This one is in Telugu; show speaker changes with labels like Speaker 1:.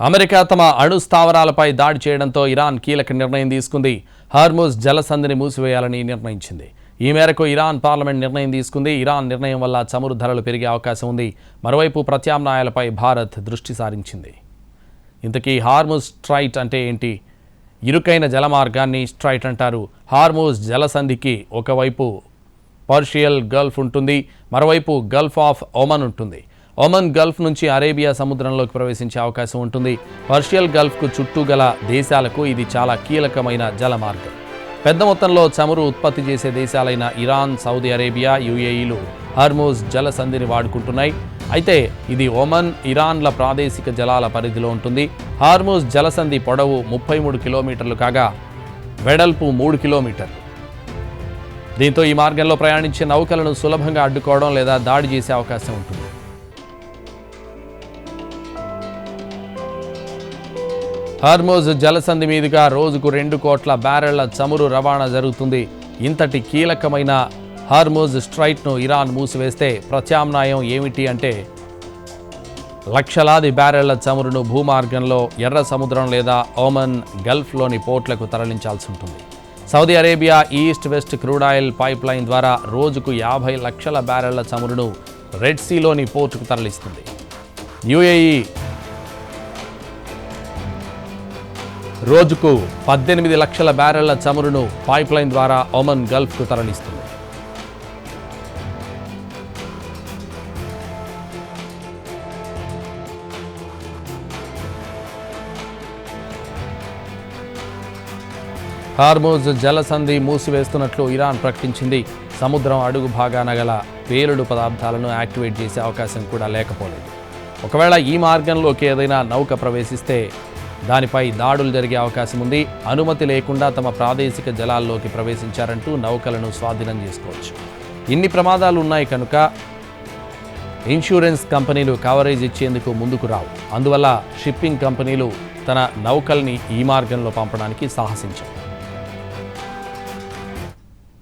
Speaker 1: అమెరికా తమ అణు స్థావరాలపై దాడి చేయడంతో ఇరాన్ కీలక నిర్ణయం తీసుకుంది. హార్మోజ్ జలసంధిని మూసివేయాలని నిర్ణయించింది. ఈ మేరకు ఇరాన్ పార్లమెంట్ నిర్ణయం తీసుకుంది. ఇరాన్ నిర్ణయం వల్ల చమురు ధరలు పెరిగే అవకాశం ఉంది. మరోవైపు ప్రత్యామ్నాయాలపై భారత్ దృష్టి సారించింది. ఇంతకీ హార్మోజ్ స్ట్రైట్ అంటే ఏంటి? ఇరుకైన జలమార్గాన్ని స్ట్రైట్ అంటారు. హార్మోజ్ జలసంధికి ఒకవైపు పర్షియల్ గల్ఫ్ ఉంటుంది. మరోవైపు గల్ఫ్ ఆఫ్ ఒమన్ ఉంటుంది. ఒమన్ గల్ఫ్ నుంచి అరేబియా సముద్రంలోకి ప్రవేశించే అవకాశం ఉంటుంది. పర్షియల్ గల్ఫ్కు చుట్టూ గల దేశాలకు ఇది చాలా కీలకమైన జలమార్గం. పెద్ద మొత్తంలో చమురు ఉత్పత్తి చేసే దేశాలైన ఇరాన్ సౌదీ అరేబియా యుఏఈలు హర్మోజ్ జలసంధిని వాడుకుంటున్నాయి. అయితే ఇది ఒమన్ ఇరాన్ల ప్రాదేశిక జలాల పరిధిలో ఉంటుంది. హార్మోజ్ జలసంధి పొడవు ముప్పై మూడు కిలోమీటర్లు కాగా వెడల్పు మూడు కిలోమీటర్లు. దీంతో ఈ మార్గంలో ప్రయాణించే నౌకలను సులభంగా అడ్డుకోవడం లేదా దాడి చేసే అవకాశం ఉంటుంది. హర్మోజ్ జలసంధి మీదుగా రోజుకు రెండు కోట్ల బ్యారెళ్ళ చమురు రవాణా జరుగుతుంది. ఇంతటి కీలకమైన హార్మోజ్ స్ట్రైట్ను ఇరాన్ మూసివేస్తే ప్రత్యామ్నాయం ఏమిటి అంటే లక్షలాది బ్యారెళ్ళ చమురును భూమార్గంలో ఎర్ర సముద్రం లేదా ఓమన్ గల్ఫ్లోని పోర్ట్లకు తరలించాల్సి ఉంటుంది. Saudi Arabia east west crude oil pipe line ద్వారా రోజుకు యాభై లక్షల బ్యారెళ్ళ చమురును రెడ్ సీలోని పోర్టుకు తరలిస్తుంది. యుఏఈ రోజుకు పద్దెనిమిది లక్షల బ్యారెళ్ళ చమురును పైప్లైన్ ద్వారా ఒమన్ గల్ఫ్కు తరలిస్తుంది. హార్మోజ్ జలసంధి మూసివేస్తున్నట్లు ఇరాన్ ప్రకటించింది. సముద్రం అడుగు భాగాన గల పేలుడు పదార్థాలను యాక్టివేట్ చేసే అవకాశం కూడా లేకపోలేదు. ఒకవేళ ఈ మార్గంలోకి ఏదైనా నౌక ప్రవేశిస్తే దానిపై దాడులు జరిగే అవకాశం ఉంది. అనుమతి లేకుండా తమ ప్రాదేశిక జలాల్లోకి ప్రవేశించారంటూ నౌకలను స్వాధీనం చేసుకోవచ్చు. ఇన్ని ప్రమాదాలు ఉన్నాయి కనుక ఇన్సూరెన్స్ కంపెనీలు కవరేజ్ ఇచ్చేందుకు ముందుకు రావు. అందువల్ల షిప్పింగ్ కంపెనీలు తన నౌకల్ని ఈ మార్గంలో పంపడానికి సాహసించారు